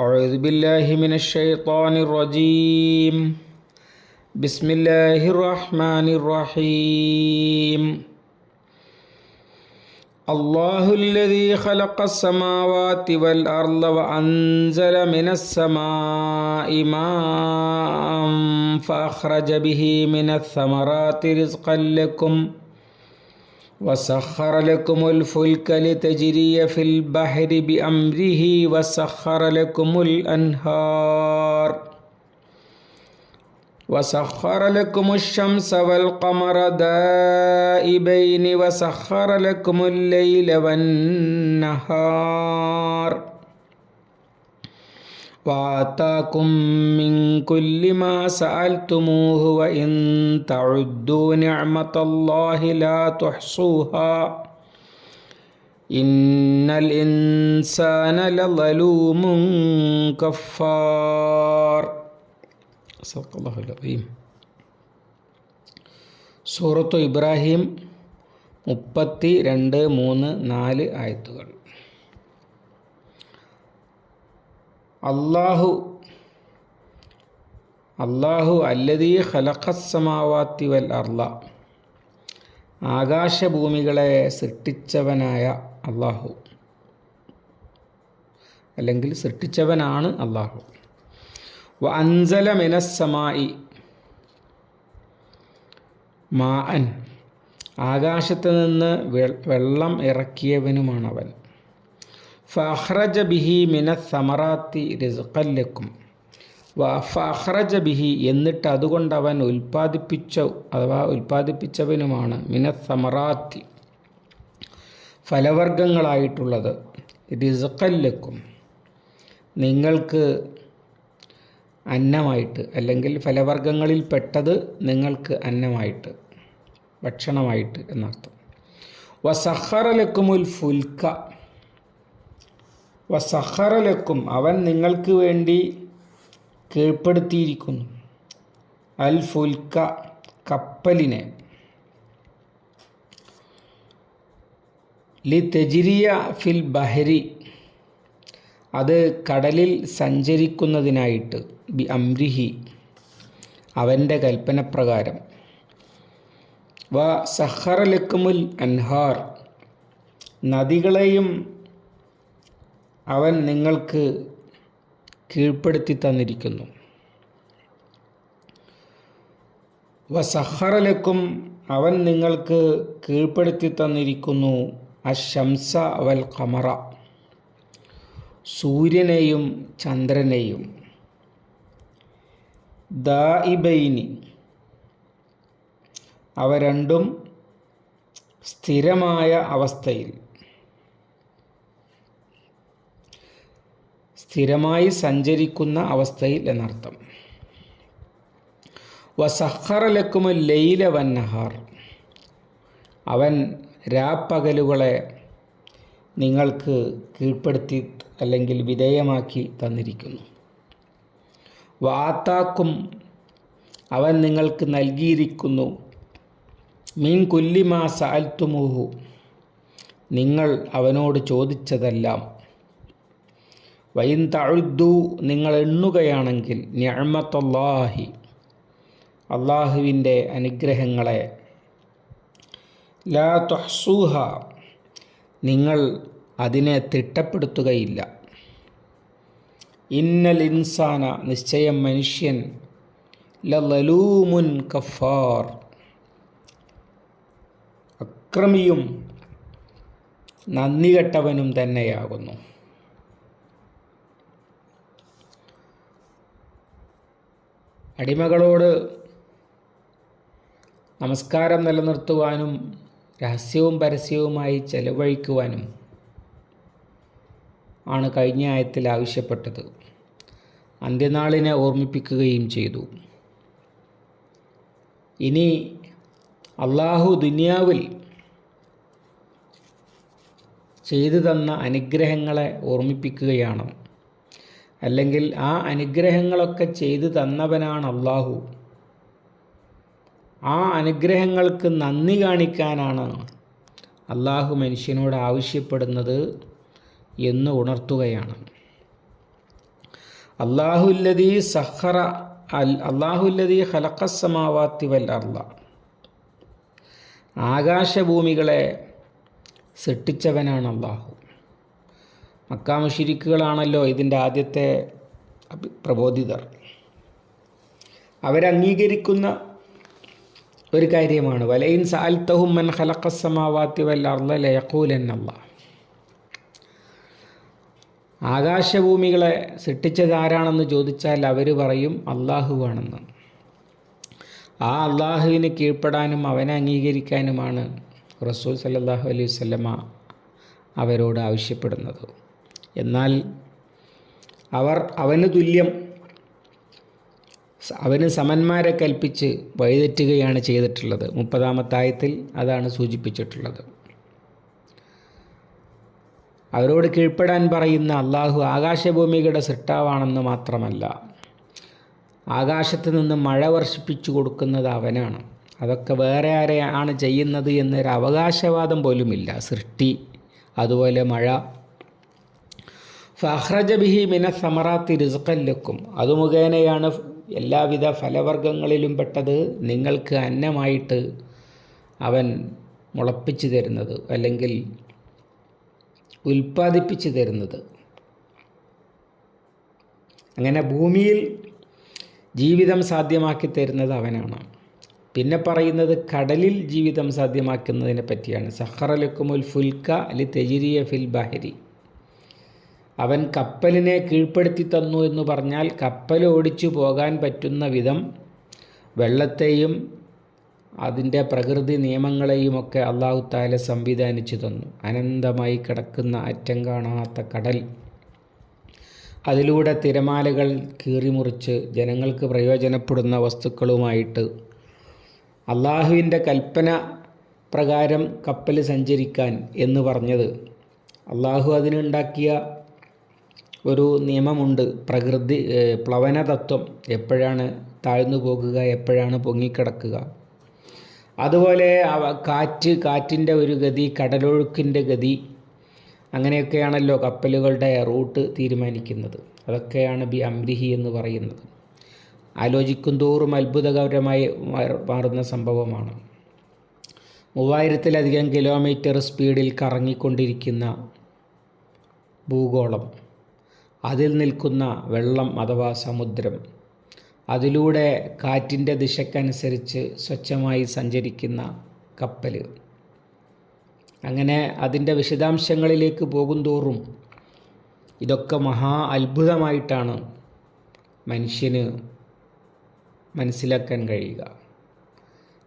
أعوذ بالله من الشيطان الرجيم. بسم الله الرحمن الرحيم. الله الذي خلق السماوات والأرض وأنزل من السماء ماء فأخرج به من الثمرات رزقا لكم وسخر لكم الفلك لتجري في البحر بأمره وسخر لكم الأنهار. وسخر لكم الشمس والقمر دائبين وسخر لكم الليل والنهار. وآتاكم من كل ما سألتموه وإن تعدوا نعمة الله لا تحصوها إن الإنسان لظلوم كفار صدق الله العظيم സൂറത്തു ഇബ്രാഹിം മുപ്പത്തി രണ്ട് മൂന്ന് നാല് ആയത്തുകൾ അള്ളാഹു അള്ളാഹു അല്ലതീ ഹലഖസമാവാത്തിവൽ വൽ അർള. ആകാശഭൂമികളെ സൃഷ്ടിച്ചവനായ അള്ളാഹു അല്ലെങ്കിൽ സൃഷ്ടിച്ചവനാണ് അള്ളാഹു വ അൻസല മിനസ്സമായി മാഅൻ. ആകാശത്ത് നിന്ന് വെള്ളം ഇറക്കിയവനുമാണവൻ. ഫഹ്റജ ബിഹി മിന സമറാത്തി റിസ്ഖല്ലക്കും ഫഹ്റജ ബിഹി എന്നിട്ട് അതുകൊണ്ട് അവൻ ഉൽപ്പാദിപ്പിച്ച അഥവാ ഉൽപ്പാദിപ്പിച്ചവനുമാണ് മിന സമറാത്തി ഫലവർഗങ്ങളായിട്ടുള്ളത് റിസ്ഖല്ലക്കും നിങ്ങൾക്ക് അന്നമായിട്ട് അല്ലെങ്കിൽ ഫലവർഗങ്ങളിൽ പെട്ടത് നിങ്ങൾക്ക് അന്നമായിട്ട് ഭക്ഷണമായിട്ട് എന്നർത്ഥം. വസഹറലക്കുമുൽ ഫുൽക്ക. വസഹറലക്കും. അവൻ നിങ്ങൾക്ക് വേണ്ടി കീഴ്പ്പെടുത്തിയിരിക്കുന്നു. അൽ ഫുൽക്ക കപ്പലിനെ. ലി തെജിരിയ ഫിൽ ബഹരി. അത് കടലിൽ സഞ്ചരിക്കുന്നതിനായിട്ട്. ബി അംരിഹി. അവന്റെ കൽപ്പനപ്രകാരം. വ സഹറലക്കുമുൽ അൻഹാർ. നദികളെയും അവൻ നിങ്ങൾക്ക് കീഴ്പ്പെടുത്തി തന്നിരിക്കുന്നു. വസഹറലക്കും സഹറലക്കും അവൻ നിങ്ങൾക്ക് കീഴ്പ്പെടുത്തി തന്നിരിക്കുന്നു. അശംസ വൽ കമറ സൂര്യനെയും ചന്ദ്രനെയും. ദായിബൈനി അവ രണ്ടും സ്ഥിരമായ അവസ്ഥയിൽ. സ്ഥിരമായി സഞ്ചരിക്കുന്ന അവസ്ഥയിൽ എന്നർത്ഥം. വസഹറലക്കുമ ലൈല വന്നഹാർ അവൻ രാപ്പകലുകളെ നിങ്ങൾക്ക് കീഴ്പ്പെടുത്തി അല്ലെങ്കിൽ വിധേയമാക്കി തന്നിരിക്കുന്നു. വാത്താക്കും അവൻ നിങ്ങൾക്ക് നൽകിയിരിക്കുന്നു. മീൻ കുല്ലിമാ സാൽത്തുമുഹു നിങ്ങൾ അവനോട് ചോദിച്ചതെല്ലാം വൈൻ തഴുദ്ദു നിങ്ങൾ എണ്ണുകയാണെങ്കിൽ ഞമത്തല്ലാഹി അള്ളാഹുവിന്റെ അനുഗ്രഹങ്ങളെ. ലാ തൊഹ്സൂഹ നിങ്ങൾ അതിനെ തിട്ടപ്പെടുത്തുകയില്ല. ഇന്നൽ ഇൻസാന നിശ്ചയം മനുഷ്യൻ. ലലൂമുൻ കഫാർ അക്രമിയും നന്ദി കെട്ടവനും തന്നെയാകുന്നു. അടിമകളോട് നമസ്കാരം നിലനിർത്തുവാനും രഹസ്യവും പരസ്യവുമായി ചെലവഴിക്കുവാനും ആണ് കഴിഞ്ഞ ആയത്തിൽ ആവശ്യപ്പെട്ടത്. അന്ത്യനാളിനെ ഓർമ്മിപ്പിക്കുകയും ചെയ്തു. ഇനി അള്ളാഹു ദുനിയാവിൽ ചെയ്തു തന്ന അനുഗ്രഹങ്ങളെ ഓർമ്മിപ്പിക്കുകയാണ്. അല്ലെങ്കിൽ ആ അനുഗ്രഹങ്ങളൊക്കെ ചെയ്തു തന്നവനാണ് അള്ളാഹു. ആ അനുഗ്രഹങ്ങൾക്ക് നന്ദി കാണിക്കാനാണ് അള്ളാഹു മനുഷ്യനോട് ആവശ്യപ്പെടുന്നത് എന്ന് ഉണർത്തുകയാണ്. അള്ളാഹുല്ലതി സഹറ അൽ അള്ളാഹുല്ലതി ഹലക്കസമാവാത്തി വൽ അർള. ആകാശഭൂമികളെ സൃഷ്ടിച്ചവനാണ് അള്ളാഹു. മക്കാമുഷിരിക്കുകളാണല്ലോ ഇതിന്റെ ആദ്യത്തെ പ്രബോധിതർ. അവരംഗീകരിക്കുന്ന ഒരു കാര്യമാണ്. വലയിൻ സാൽത്തഹും മൻ ഖലഖസ്സമാവാത്തി വൽ അർള ആകാശഭൂമികളെ സൃഷ്ടിച്ചതാരാണെന്ന് ചോദിച്ചാൽ അവർ പറയും അള്ളാഹുവാണെന്ന് ആ അള്ളാഹുവിന് കീഴ്പ്പെടാനും അവനെ അംഗീകരിക്കാനുമാണ് റസൂൽ സല്ലാഹു അലൈഹി വസല്ലമ അവരോട് ആവശ്യപ്പെടുന്നത്. എന്നാൽ അവർ അവന് തുല്യം അവന് സമന്മാരെ കൽപ്പിച്ച് വഴിതെറ്റുകയാണ് ചെയ്തിട്ടുള്ളത്. മുപ്പതാമത്തായത്തിൽ അതാണ് സൂചിപ്പിച്ചിട്ടുള്ളത്. അവരോട് കീഴ്പ്പെടാൻ പറയുന്ന അള്ളാഹു ആകാശഭൂമികളുടെ സൃഷ്ടാവാണെന്ന് മാത്രമല്ല ആകാശത്ത് നിന്ന് മഴ വർഷിപ്പിച്ചു കൊടുക്കുന്നത് അവനാണ്. അതൊക്കെ വേറെ ആരെയാണ് ചെയ്യുന്നത് എന്നൊരു അവകാശവാദം പോലുമില്ല. സൃഷ്ടി അതുപോലെ മഴ ഫഹ്റജ ബിഹി മിന സമറാത്തി റിസ്ഖല്ലക്കും അത് മുഖേനയാണ് എല്ലാവിധ ഫലവർഗങ്ങളിലും പെട്ടത് നിങ്ങൾക്ക് അന്നമായിട്ട് അവൻ മുളപ്പിച്ചു തരുന്നത് അല്ലെങ്കിൽ ഉൽപ്പാദിപ്പിച്ചു തരുന്നത്. അങ്ങനെ ഭൂമിയിൽ ജീവിതം സാധ്യമാക്കി തരുന്നത് അവനാണ്. പിന്നെ പറയുന്നത് കടലിൽ ജീവിതം സാധ്യമാക്കുന്നതിനെ പറ്റിയാണ്. സഹറലക്കുമുൽ ഫുൽക്ക അലി തെജിരിയ ഫിൽ ബഹരി. അവൻ കപ്പലിനെ കീഴ്പ്പെടുത്തി തന്നു എന്ന് പറഞ്ഞാൽ കപ്പൽ ഓടിച്ചു പോകാൻ പറ്റുന്ന വിധം വെള്ളത്തെയും അതിന്റെ പ്രകൃതി നിയമങ്ങളെയുമൊക്കെ അള്ളാഹു താല സംവിധാനിച്ചു തന്നു. അനന്തമായി കിടക്കുന്ന അറ്റം കാണാത്ത കടൽ. അതിലൂടെ തിരമാലകൾ കീറിമുറിച്ച് ജനങ്ങൾക്ക് പ്രയോജനപ്പെടുന്ന വസ്തുക്കളുമായിട്ട് അള്ളാഹുവിന്റെ കൽപ്പന പ്രകാരം കപ്പൽ സഞ്ചരിക്കാൻ എന്ന് പറഞ്ഞത്. അള്ളാഹു അതിനുണ്ടാക്കിയ ഒരു നിയമമുണ്ട്. പ്രകൃതി പ്ലവന തത്വം എപ്പോഴാണ് താഴ്ന്നു പോകുക എപ്പോഴാണ് പൊങ്ങിക്കിടക്കുക. അതുപോലെ കാറ്റ് കാറ്റിന്റെ ഒരു ഗതി കടലൊഴുക്കിന്റെ ഗതി. അങ്ങനെയൊക്കെയാണല്ലോ കപ്പലുകളുടെ റൂട്ട് തീരുമാനിക്കുന്നത്. അതൊക്കെയാണ് ബി അംരിഹി എന്ന് പറയുന്നത്. ആലോചിക്കും തോറും അത്ഭുതകരമായി മാറുന്ന സംഭവമാണ്. മൂവായിരത്തിലധികം കിലോമീറ്റർ സ്പീഡിൽ കറങ്ങിക്കൊണ്ടിരിക്കുന്ന ഭൂഗോളം. അതിൽ നിൽക്കുന്ന വെള്ളം അഥവാ സമുദ്രം അതിലൂടെ കാറ്റിന്റെ ദിശക്കനുസരിച്ച് സ്വച്ഛമായി സഞ്ചരിക്കുന്ന കപ്പൽ അങ്ങനെ അതിന്റെ വിശദാംശങ്ങളിലേക്ക് പോകുന്തോറും ഇതൊക്കെ മഹാ അത്ഭുതമായിട്ടാണ് മനുഷ്യന് മനസ്സിലാക്കാൻ കഴിയുക.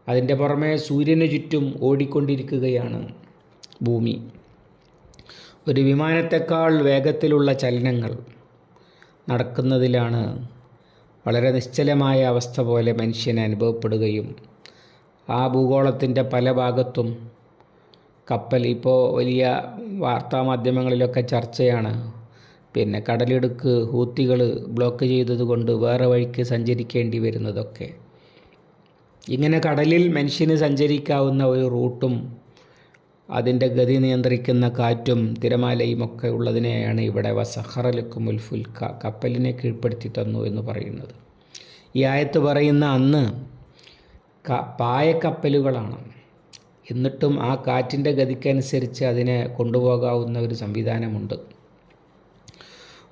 അതിന്റെ പുറമെ സൂര്യന് ചുറ്റും ഓടിക്കൊണ്ടിരിക്കുകയാണ് ഭൂമി. ഒരു വിമാനത്തെക്കാൾ വേഗത്തിലുള്ള ചലനങ്ങൾ നടക്കുന്നതിലാണ് വളരെ നിശ്ചലമായ അവസ്ഥ പോലെ മനുഷ്യൻ അനുഭവപ്പെടുകയും ആ ഭൂഗോളത്തിന്റെ പല ഭാഗത്തും കപ്പൽ ഇപ്പോൾ വലിയ വാർത്താമാധ്യമങ്ങളിലൊക്കെ ചർച്ചയാണ്. പിന്നെ കടലിടുക്ക് ഹൂത്തികൾ ബ്ലോക്ക് ചെയ്തതുകൊണ്ട് വേറെ വഴിക്ക് സഞ്ചരിക്കേണ്ടി വരുന്നതൊക്കെ. ഇങ്ങനെ കടലിൽ മനുഷ്യന് സഞ്ചരിക്കാവുന്ന ഒരു റൂട്ടും അതിന്റെ ഗതി നിയന്ത്രിക്കുന്ന കാറ്റും തിരമാലയും ഒക്കെ ഉള്ളതിനെയാണ് ഇവിടെ വസഹറലക്കുമുൽ ഫുൽക്ക കപ്പലിനെ കീഴ്പ്പെടുത്തി തന്നു എന്ന് പറയുന്നത്. ഈ ആയത്ത് പറയുന്ന അന്ന് ക പായക്കപ്പലുകളാണ്. എന്നിട്ടും ആ കാറ്റിന്റെ ഗതിക്കനുസരിച്ച് അതിനെ കൊണ്ടുപോകാവുന്ന ഒരു സംവിധാനമുണ്ട്.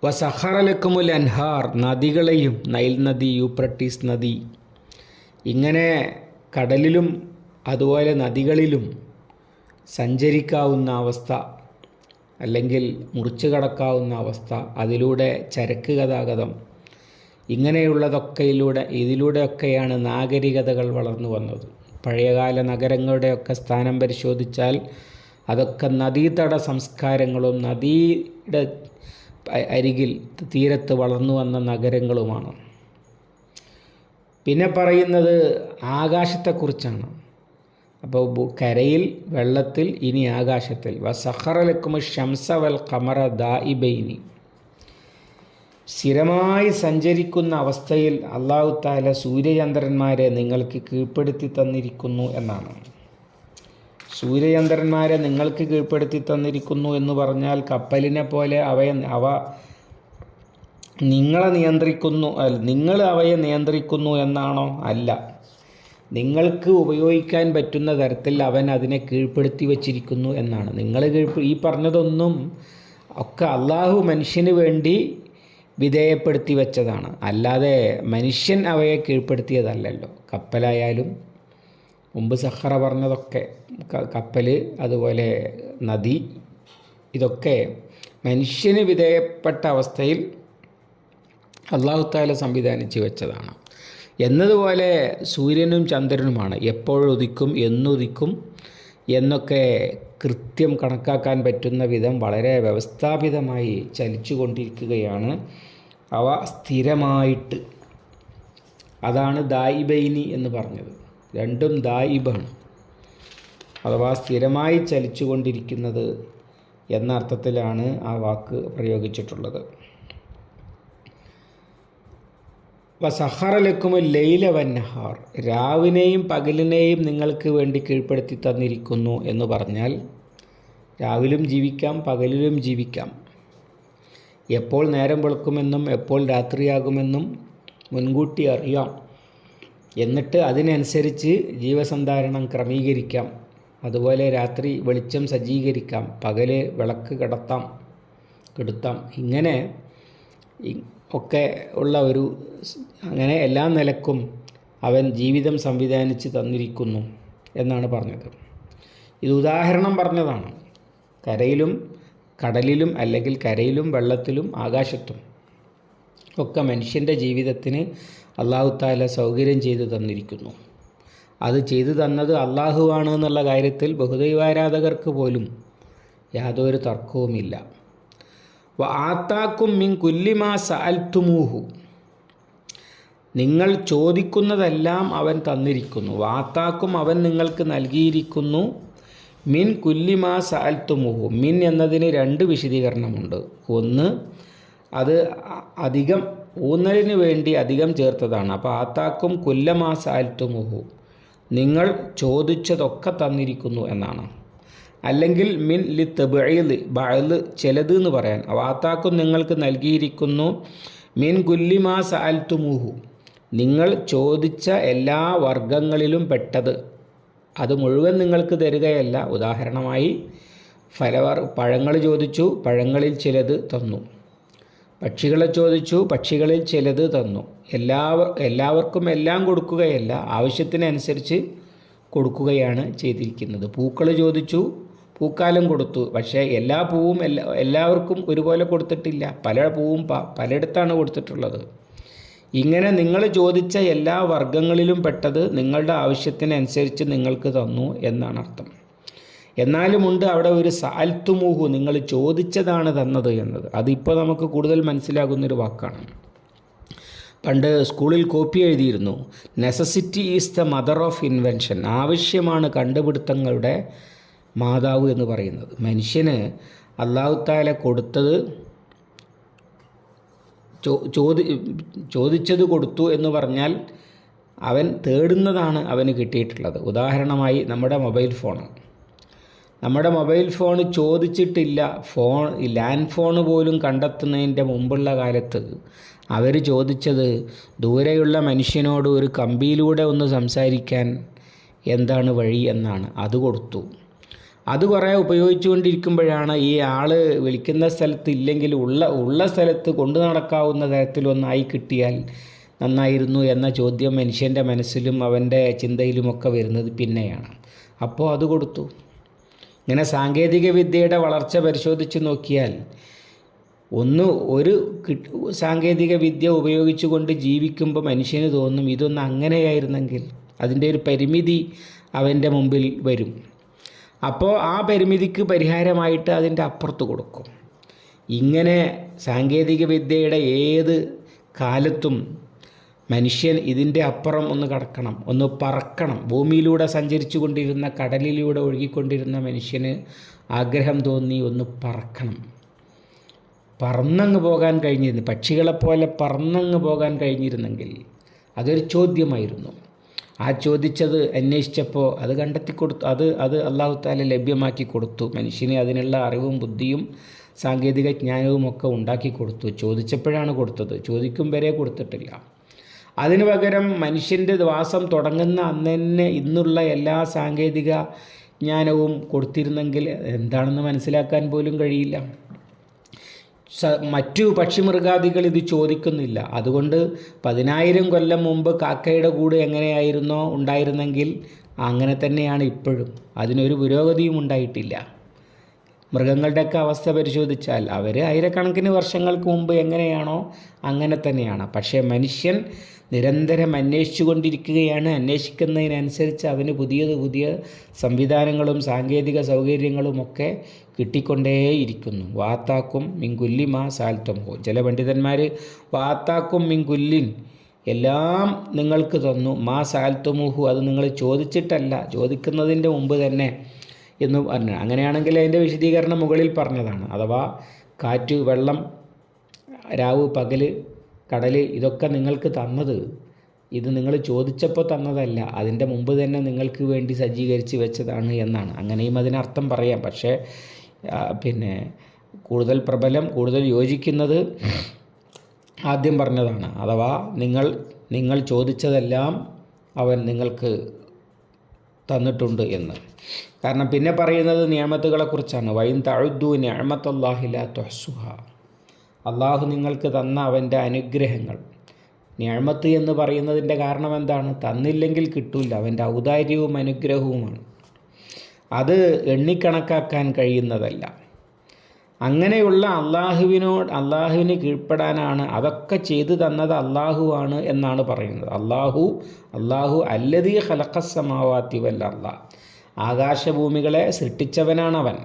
വസഹറലക്കുമുൽ അൻഹാർ നദികളെയും നൈൽ നദി യൂപ്രട്ടീസ് നദി ഇങ്ങനെ കടലിലും അതുപോലെ നദികളിലും സഞ്ചരിക്കാവുന്ന അവസ്ഥ അല്ലെങ്കിൽ മുറിച്ചു കടക്കാവുന്ന അവസ്ഥ അതിലൂടെ ചരക്ക് ഗതാഗതം ഇങ്ങനെയുള്ളതൊക്കെയിലൂടെ ഇതിലൂടെയൊക്കെയാണ് നാഗരികതകൾ വളർന്നു വന്നത്. പഴയകാല നഗരങ്ങളുടെയൊക്കെ സ്ഥാനം പരിശോധിച്ചാൽ അതൊക്കെ നദീതട സംസ്കാരങ്ങളും നദിയുടെ അരികിൽ തീരത്ത് വളർന്നു വന്ന നഗരങ്ങളുമാണ്. പിന്നെ പറയുന്നത് ആകാശത്തെക്കുറിച്ചാണ്. അപ്പോൾ കരയിൽ വെള്ളത്തിൽ ഇനി ആകാശത്തിൽ. വസഹറലക്കും ഷംസ വൽ കമറ ദാഇബൈനി. സ്ഥിരമായി സഞ്ചരിക്കുന്ന അവസ്ഥയിൽ അള്ളാഹു താല സൂര്യചന്ദ്രന്മാരെ നിങ്ങൾക്ക് കീഴ്പ്പെടുത്തി തന്നിരിക്കുന്നു എന്നാണ്. സൂര്യചന്ദ്രന്മാരെ നിങ്ങൾക്ക് കീഴ്പ്പെടുത്തി തന്നിരിക്കുന്നു എന്ന് പറഞ്ഞാൽ കപ്പലിനെ പോലെ അവയെ അവ നിങ്ങളെ നിയന്ത്രിക്കുന്നു നിങ്ങൾ അവയെ നിയന്ത്രിക്കുന്നു എന്നാണോ? അല്ല. നിങ്ങൾക്ക് ഉപയോഗിക്കാൻ പറ്റുന്ന തരത്തിൽ അവൻ അതിനെ കീഴ്പ്പെടുത്തി വച്ചിരിക്കുന്നു എന്നാണ്. നിങ്ങൾ കീഴ്പ്പ് ഈ പറഞ്ഞതൊന്നും ഒക്കെ അള്ളാഹു മനുഷ്യന് വേണ്ടി വിധേയപ്പെടുത്തി വെച്ചതാണ്. അല്ലാതെ മനുഷ്യൻ അവയെ കീഴ്പ്പെടുത്തിയതല്ലല്ലോ. കപ്പലായാലും മുമ്പ് സഹറ പറഞ്ഞതൊക്കെ കപ്പൽ അതുപോലെ നദി ഇതൊക്കെ മനുഷ്യന് വിധേയപ്പെട്ട അവസ്ഥയിൽ അള്ളാഹു താല സംവിധാനിച്ച് വെച്ചതാണ്. എന്നതുപോലെ സൂര്യനും ചന്ദ്രനുമാണ്. എപ്പോഴൊതിക്കും എന്നൊതിക്കും എന്നൊക്കെ കൃത്യം കണക്കാക്കാൻ പറ്റുന്ന വിധം വളരെ വ്യവസ്ഥാപിതമായി ചലിച്ചു കൊണ്ടിരിക്കുകയാണ് അവ സ്ഥിരമായിട്ട്. അതാണ് ദായിബൈനി എന്ന് പറഞ്ഞത്. രണ്ടും ദായിബാണ്. അഥവാ സ്ഥിരമായി ചലിച്ചു കൊണ്ടിരിക്കുന്നത് എന്ന അർത്ഥത്തിലാണ് ആ വാക്ക് പ്രയോഗിച്ചിട്ടുള്ളത്. വസഹറലക്കും ലൈല വന്നഹാർ. രാവിനെയും പകലിനെയും നിങ്ങൾക്ക് വേണ്ടി കീഴ്പ്പെടുത്തി തന്നിരിക്കുന്നു എന്ന് പറഞ്ഞാൽ രാവിലും ജീവിക്കാം പകലിലും ജീവിക്കാം. എപ്പോൾ നേരം വെളുക്കുമെന്നും എപ്പോൾ രാത്രിയാകുമെന്നും മുൻകൂട്ടി അറിയാം. എന്നിട്ട് അതിനനുസരിച്ച് ജീവസന്ധാരണം ക്രമീകരിക്കാം. അതുപോലെ രാത്രി വെളിച്ചം സജ്ജീകരിക്കാം. പകൽ വിളക്ക് കിടത്താം കെടുത്താം. ഇങ്ങനെ ഒക്കെ ഉള്ള ഒരു അങ്ങനെ എല്ലാ നിലക്കും അവൻ ജീവിതം സംവിധാനിച്ച് തന്നിരിക്കുന്നു എന്നാണ് പറഞ്ഞത്. ഇത് ഉദാഹരണം പറഞ്ഞതാണ്. കരയിലും കടലിലും അല്ലെങ്കിൽ കരയിലും വെള്ളത്തിലും ആകാശത്തും ഒക്കെ മനുഷ്യന്റെ ജീവിതത്തിന് അള്ളാഹു താല സൗകര്യം ചെയ്തു തന്നിരിക്കുന്നു. അത് ചെയ്തു തന്നത് അള്ളാഹുവാണ് എന്നുള്ള കാര്യത്തിൽ ബഹുദൈവാരാധകർക്ക് പോലും യാതൊരു തർക്കവുമില്ല. ആത്താക്കും മിൻ കുല്ലിമാ നിങ്ങൾ ചോദിക്കുന്നതെല്ലാം അവൻ തന്നിരിക്കുന്നു. വാത്താക്കും അവൻ നിങ്ങൾക്ക് നൽകിയിരിക്കുന്നു. മിൻ കുല്ലിമാ സഅൽത്തുമുഹു. മിൻ എന്നതിന് രണ്ട് വിശദീകരണമുണ്ട്. ഒന്ന് അത് അധികം ഊന്നലിന് വേണ്ടി അധികം ചേർത്തതാണ്. അപ്പോൾ ആത്താക്കും കുല്ലമാ സഅൽത്തുമുഹു. നിങ്ങൾ ചോദിച്ചതൊക്കെ തന്നിരിക്കുന്നു എന്നാണ്. അല്ലെങ്കിൽ മിൻ ലി തെബിഴ് ബഴൽ ചിലത് എന്ന് പറയാൻ. വാത്താക്കും നിങ്ങൾക്ക് നൽകിയിരിക്കുന്നു മിൻ ഗുല്ലിമാ സാൽത്തുമുഹു നിങ്ങൾ ചോദിച്ച എല്ലാ വർഗങ്ങളിലും പെട്ടത്. അത് മുഴുവൻ നിങ്ങൾക്ക് തരികയല്ല. ഉദാഹരണമായി ഫലവർ പഴങ്ങൾ ചോദിച്ചു പഴങ്ങളിൽ ചിലത് തന്നു. പക്ഷികളെ ചോദിച്ചു പക്ഷികളിൽ ചിലത് തന്നു. എല്ലാവർ എല്ലാവർക്കും എല്ലാം കൊടുക്കുകയല്ല ആവശ്യത്തിനനുസരിച്ച് കൊടുക്കുകയാണ് ചെയ്തിരിക്കുന്നത്. പൂക്കൾ ചോദിച്ചു പൂക്കാലം കൊടുത്തു. പക്ഷേ എല്ലാ പൂവും എല്ലാ എല്ലാവർക്കും ഒരുപോലെ കൊടുത്തിട്ടില്ല. പല പൂവും പലയിടത്താണ് കൊടുത്തിട്ടുള്ളത്. ഇങ്ങനെ നിങ്ങൾ ചോദിച്ച എല്ലാ വർഗങ്ങളിലും പെട്ടത് നിങ്ങളുടെ ആവശ്യത്തിനനുസരിച്ച് നിങ്ങൾക്ക് തന്നു എന്നാണ് അർത്ഥം. എന്നാലുമുണ്ട് അവിടെ ഒരു സാൽത്തുമൂഹു നിങ്ങൾ ചോദിച്ചതാണ് തന്നത് എന്നത്. അതിപ്പോൾ നമുക്ക് കൂടുതൽ മനസ്സിലാകുന്നൊരു വാക്കാണ്. പണ്ട് സ്കൂളിൽ കോപ്പി എഴുതിയിരുന്നു necessity is the mother of invention ആവശ്യമാണ് കണ്ടുപിടുത്തങ്ങളുടെ മാതാവ് എന്ന് പറയുന്നത്. മനുഷ്യന് അള്ളാഹുത്താല കൊടുത്തത് ചോദി ചോദിച്ചത് കൊടുത്തു എന്ന് പറഞ്ഞാൽ അവൻ തേടുന്നതാണ് അവന് കിട്ടിയിട്ടുള്ളത്. ഉദാഹരണമായി നമ്മുടെ മൊബൈൽ ഫോണ്. നമ്മുടെ മൊബൈൽ ഫോൺ ചോദിച്ചിട്ടില്ല. ഫോൺ ലാൻഡ് ഫോൺ പോലും കണ്ടെത്തുന്നതിന്റെ മുമ്പുള്ള കാലത്ത് അവർ ചോദിച്ചത് ദൂരെയുള്ള മനുഷ്യനോട് ഒരു കമ്പിയിലൂടെ ഒന്ന് സംസാരിക്കാൻ എന്താണ് വഴി എന്നാണ്. അത് കൊടുത്തു. അത് കുറേ ഉപയോഗിച്ചുകൊണ്ടിരിക്കുമ്പോഴാണ് ഈ ആൾ വിളിക്കുന്ന സ്ഥലത്ത് ഇല്ലെങ്കിൽ ഉള്ള ഉള്ള സ്ഥലത്ത് കൊണ്ടു നടക്കാവുന്ന തരത്തിലൊന്നായി കിട്ടിയാൽ നന്നായിരുന്നു എന്ന ചോദ്യം മനുഷ്യന്റെ മനസ്സിലും അവന്റെ ചിന്തയിലുമൊക്കെ വരുന്നത് പിന്നെയാണ്. അപ്പോൾ അത് കൊടുത്തു. ഇങ്ങനെ സാങ്കേതിക വിദ്യയുടെ വളർച്ച പരിശോധിച്ച് നോക്കിയാൽ ഒന്ന് ഒരു സാങ്കേതിക വിദ്യ ഉപയോഗിച്ചുകൊണ്ട് ജീവിക്കുമ്പോൾ മനുഷ്യന് തോന്നും ഇതൊന്നും അങ്ങനെയായിരുന്നെങ്കിൽ അതിന്റെ ഒരു പരിമിതി അവന്റെ മുമ്പിൽ വരും. അപ്പോൾ ആ പരിമിതിക്ക് പരിഹാരമായിട്ട് അതിന്റെ അപ്പുറത്ത് കൊടുക്കും. ഇങ്ങനെ സാങ്കേതിക വിദ്യയുടെ ഏത് കാലത്തും മനുഷ്യൻ ഇതിന്റെ അപ്പുറം ഒന്ന് കടക്കണം ഒന്ന് പറക്കണം. ഭൂമിയിലൂടെ സഞ്ചരിച്ചു കൊണ്ടിരുന്ന കടലിലൂടെ ഒഴുകിക്കൊണ്ടിരുന്ന മനുഷ്യന് ആഗ്രഹം തോന്നി ഒന്ന് പറക്കണം. പറന്നങ്ങ് പോകാൻ കഴിഞ്ഞിരുന്നു. പക്ഷികളെപ്പോലെ പറന്നങ്ങ് പോകാൻ കഴിഞ്ഞിരുന്നെങ്കിൽ അതൊരു ചോദ്യമായിരുന്നു. ആ ചോദിച്ചത് അന്വേഷിച്ചപ്പോൾ അത് കണ്ടെത്തി കൊടുത്തു. അത് അത് അള്ളാഹു ലഭ്യമാക്കി കൊടുത്തു. മനുഷ്യന് അതിനുള്ള അറിവും ബുദ്ധിയും സാങ്കേതിക ജ്ഞാനവും ഒക്കെ ഉണ്ടാക്കി കൊടുത്തു. ചോദിച്ചപ്പോഴാണ് കൊടുത്തത്. ചോദിക്കും വരെ കൊടുത്തിട്ടില്ല. അതിനു പകരം മനുഷ്യന്റെ വാസം തുടങ്ങുന്ന അന്ന് തന്നെ ഇന്നുള്ള എല്ലാ സാങ്കേതിക ജ്ഞാനവും കൊടുത്തിരുന്നെങ്കിൽ എന്താണെന്ന് മനസ്സിലാക്കാൻ പോലും കഴിയില്ല. മറ്റു പക്ഷിമൃഗാദികൾ ഇത് ചോദിക്കുന്നില്ല. അതുകൊണ്ട് പതിനായിരം കൊല്ലം മുമ്പ് കാക്കയുടെ കൂട് എങ്ങനെയായിരുന്നോ ഉണ്ടായിരുന്നെങ്കിൽ അങ്ങനെ തന്നെയാണ് ഇപ്പോഴും. അതിനൊരു പുരോഗതിയും ഉണ്ടായിട്ടില്ല. മൃഗങ്ങളുടെയൊക്കെ അവസ്ഥ പരിശോധിച്ചാൽ അവർ ആയിരക്കണക്കിന് വർഷങ്ങൾക്ക് മുമ്പ് എങ്ങനെയാണോ അങ്ങനെ തന്നെയാണ്. പക്ഷേ മനുഷ്യൻ നിരന്തരം അന്വേഷിച്ചു കൊണ്ടിരിക്കുകയാണ് അന്വേഷിക്കുന്നതിനനുസരിച്ച് അവന് പുതിയത് പുതിയ സംവിധാനങ്ങളും സാങ്കേതിക സൗകര്യങ്ങളും ഒക്കെ കിട്ടിക്കൊണ്ടേയിരിക്കുന്നു. വാത്താക്കും മിങ്കുല്ലി മാ ഹോ ചില പണ്ഡിതന്മാർ വാത്താക്കും മിങ്കുല്ലിൻ എല്ലാം നിങ്ങൾക്ക് തന്നു. മാ സാൽത്തുമുഹു അത് നിങ്ങൾ ചോദിച്ചിട്ടല്ല ചോദിക്കുന്നതിന്റെ മുമ്പ് തന്നെ എന്ന് പറഞ്ഞു അങ്ങനെയാണെങ്കിൽ അതിന്റെ വിശദീകരണം മുകളിൽ പറഞ്ഞതാണ്. അഥവാ കാറ്റ് വെള്ളം രാവ് പകൽ കടൽ ഇതൊക്കെ നിങ്ങൾക്ക് തന്നത് ഇത് നിങ്ങൾ ചോദിച്ചപ്പോൾ തന്നതല്ല അതിന്റെ മുമ്പ് തന്നെ നിങ്ങൾക്ക് വേണ്ടി സജ്ജീകരിച്ച് വെച്ചതാണ് എന്നാണ്. അങ്ങനെയും അതിനർത്ഥം പറയാം. പക്ഷേ പിന്നെ കൂടുതൽ പ്രബലം കൂടുതൽ യോജിക്കുന്നത് ആദ്യം പറഞ്ഞതാണ്. അഥവാ നിങ്ങൾ നിങ്ങൾ ചോദിച്ചതെല്ലാം അവൻ നിങ്ങൾക്ക് തന്നിട്ടുണ്ട് എന്ന്. കാരണം പിന്നെ പറയുന്നത് നിയമത്തുകളെക്കുറിച്ചാണ്. വൈൻ തഴുദ്ദു നിയമത്തല്ലാഹില തൊഹസുഹ. അള്ളാഹു നിങ്ങൾക്ക് തന്ന അവന്റെ അനുഗ്രഹങ്ങൾ. ഞാമത്ത് എന്ന് പറയുന്നതിന്റെ കാരണം എന്താണ്? തന്നില്ലെങ്കിൽ കിട്ടില്ല അവന്റെ ഔദാര്യവും അനുഗ്രഹവുമാണ്. അത് എണ്ണിക്കണക്കാക്കാൻ കഴിയുന്നതല്ല. അങ്ങനെയുള്ള അള്ളാഹുവിനോട് അള്ളാഹുവിന് കീഴ്പ്പെടാനാണ് അതൊക്കെ ചെയ്തു തന്നത് അള്ളാഹുവാണ് എന്നാണ് പറയുന്നത്. അള്ളാഹു അള്ളാഹു അല്ലതീ ഹലക്കസമാവാത്തി വല്ല അള്ളാഹ് ആകാശഭൂമികളെ സൃഷ്ടിച്ചവനാണവൻ.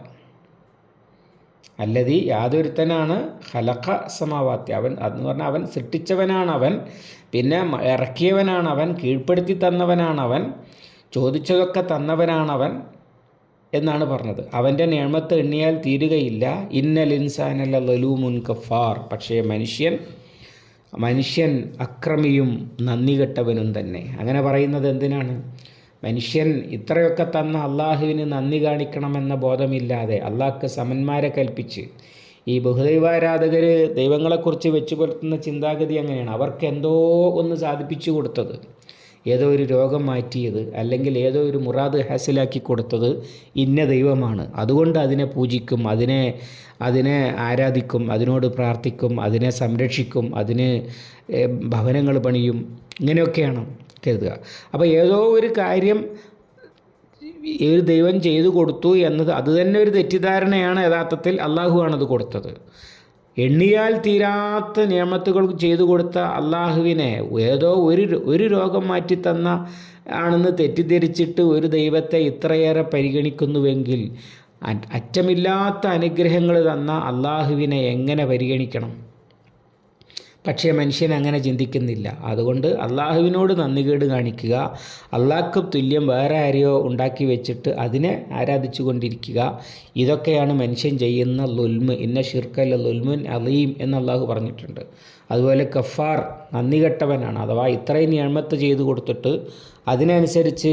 അല്ലതി യാതൊരുത്തനാണ് ഹലഖ സമാവാത്തി അവൻ അതെന്ന് പറഞ്ഞാൽ അവൻ സൃഷ്ടിച്ചവനാണവൻ. പിന്നെ ഇറക്കിയവനാണവൻ കീഴ്പ്പെടുത്തി തന്നവനാണവൻ. ചോദിച്ചതൊക്കെ തന്നവനാണവൻ. എന്നാണ് പറഞ്ഞത്. അവന്റെ നിയമത്ത് എണ്ണിയാൽ തീരുകയില്ല. ഇന്നൽ ഇൻസാനല്ല ലലൂമുൻ കഫാർ പക്ഷേ മനുഷ്യൻ മനുഷ്യൻ അക്രമിയും നന്ദി കെട്ടവനും തന്നെ. അങ്ങനെ പറയുന്നത് എന്തിനാണ്? മനുഷ്യൻ ഇത്രയൊക്കെ തന്ന അള്ളാഹുവിന് നന്ദി കാണിക്കണമെന്ന ബോധമില്ലാതെ അള്ളാഹ്ക്ക് സമന്മാരെ കൽപ്പിച്ച് ഈ ബഹുദൈവാരാധകർ ദൈവങ്ങളെക്കുറിച്ച് വെച്ചു പുലർത്തുന്ന ചിന്താഗതി അങ്ങനെയാണ്. അവർക്ക് എന്തോ ഒന്ന് സാധിപ്പിച്ചു കൊടുത്തത്. ഏതോ ഒരു രോഗം മാറ്റിയത് അല്ലെങ്കിൽ ഏതോ ഒരു മുറാദ് ഹാസിലാക്കി കൊടുത്തത് ഇന്ന ദൈവമാണ്. അതുകൊണ്ട് അതിനെ പൂജിക്കും അതിനെ അതിനെ ആരാധിക്കും അതിനോട് പ്രാർത്ഥിക്കും അതിനെ സംരക്ഷിക്കും അതിന് ഭവനങ്ങൾ പണിയും ഇങ്ങനെയൊക്കെയാണ് കരുതുക. അപ്പോൾ ഏതോ ഒരു കാര്യം ഒരു ദൈവം ചെയ്തു കൊടുത്തു എന്നത് അത് തന്നെ ഒരു തെറ്റിദ്ധാരണയാണ് യഥാർത്ഥത്തിൽ അള്ളാഹുവാണത് കൊടുത്തത്. എണ്ണിയാൽ തീരാത്ത നിയമത്തുകൾ ചെയ്തു കൊടുത്ത അള്ളാഹുവിനെ ഏതോ ഒരു ഒരു രോഗം മാറ്റിത്തന്ന ആണെന്ന് തെറ്റിദ്ധരിച്ചിട്ട് ഒരു ദൈവത്തെ ഇത്രയേറെ പരിഗണിക്കുന്നുവെങ്കിൽ അറ്റമില്ലാത്ത അനുഗ്രഹങ്ങൾ തന്ന അള്ളാഹുവിനെ എങ്ങനെ പരിഗണിക്കണം? പക്ഷേ മനുഷ്യൻ അങ്ങനെ ചിന്തിക്കുന്നില്ല. അതുകൊണ്ട് അള്ളാഹുവിനോട് നന്ദികേട് കാണിക്കുക. അള്ളാഹ്ക്ക് തുല്യം വേറെ ആരെയോ ഉണ്ടാക്കി വെച്ചിട്ട് അതിനെ ആരാധിച്ചു കൊണ്ടിരിക്കുക ഇതൊക്കെയാണ് മനുഷ്യൻ ചെയ്യുന്ന ലുൽമ് ഇന്ന ഷിർക്കല്ല ലുൽമുൻ അലീം എന്ന് അള്ളാഹു പറഞ്ഞിട്ടുണ്ട്. അതുപോലെ കഫാർ നന്ദി കെട്ടവനാണ് അഥവാ ഇത്രയും നിയമത്ത് ചെയ്തു കൊടുത്തിട്ട് അതിനനുസരിച്ച്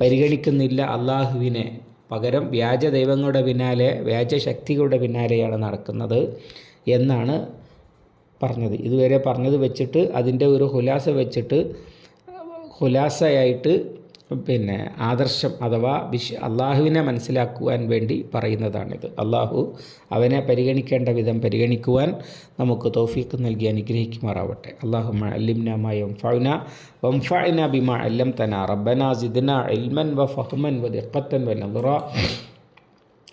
പരിഗണിക്കുന്നില്ല അള്ളാഹുവിനെ പകരം വ്യാജ ദൈവങ്ങളുടെ പിന്നാലെ വ്യാജ ശക്തികളുടെ പിന്നാലെയാണ് നടക്കുന്നത് എന്നാണ് പറഞ്ഞത്. ഇതുവരെ പറഞ്ഞത് വെച്ചിട്ട് അതിന്റെ ഒരു ഹുലാസ വെച്ചിട്ട് ഹുലാസയായിട്ട് പിന്നെ ആദർശം അഥവാ വിശ് അള്ളാഹുവിനെ മനസ്സിലാക്കുവാൻ വേണ്ടി പറയുന്നതാണിത്. അള്ളാഹു അവനെ പരിഗണിക്കേണ്ട വിധം പരിഗണിക്കുവാൻ നമുക്ക് തോഫീക്ക് നൽകി അനുഗ്രഹിക്കുമാറാവട്ടെ. അള്ളാഹു അല്ലിംനമായ ഫൗന വംഫഅന ബിമ അല്ലം തന റബ്ബന സിദ്ന ഇൽമൻ വ ഫഹ്മൻ വ ദിഖത്തൻ വ നദറ.